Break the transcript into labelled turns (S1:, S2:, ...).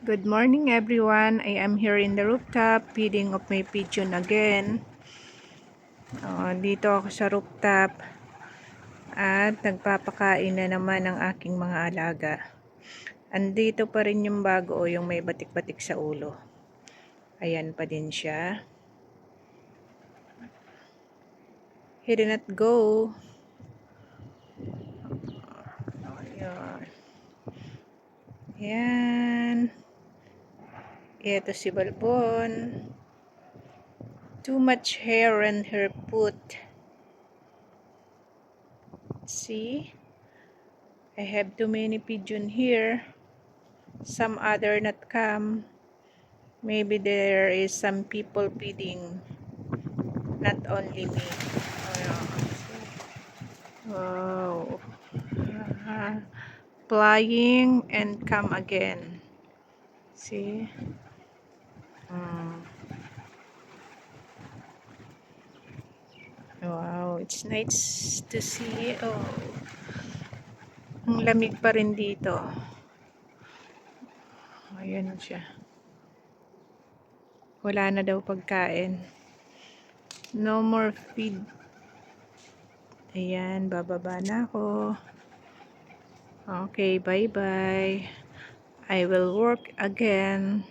S1: Good morning everyone. I am here in the rooftop feeding of my pigeon again. Oh, dito ako sa rooftop at nagpapakain na naman ng aking mga alaga. Andito pa rin yung bago o yung may batik-batik sa ulo. Ayan pa din siya. He did not go. Ayan. Yan. Ito si Balbon. Too much hair on her foot. See? I have too many pigeon here. Some other not come. Maybe there is some people feeding. Not only me. Wow. Ah, flying and come again. See? Mm. Wow, it's nice to see. Oh. Ang lamig pa rin dito. Ayan siya. Wala na daw pagkain. No more feed. Ayan, bababa na ako. Okay, bye-bye. I will work again.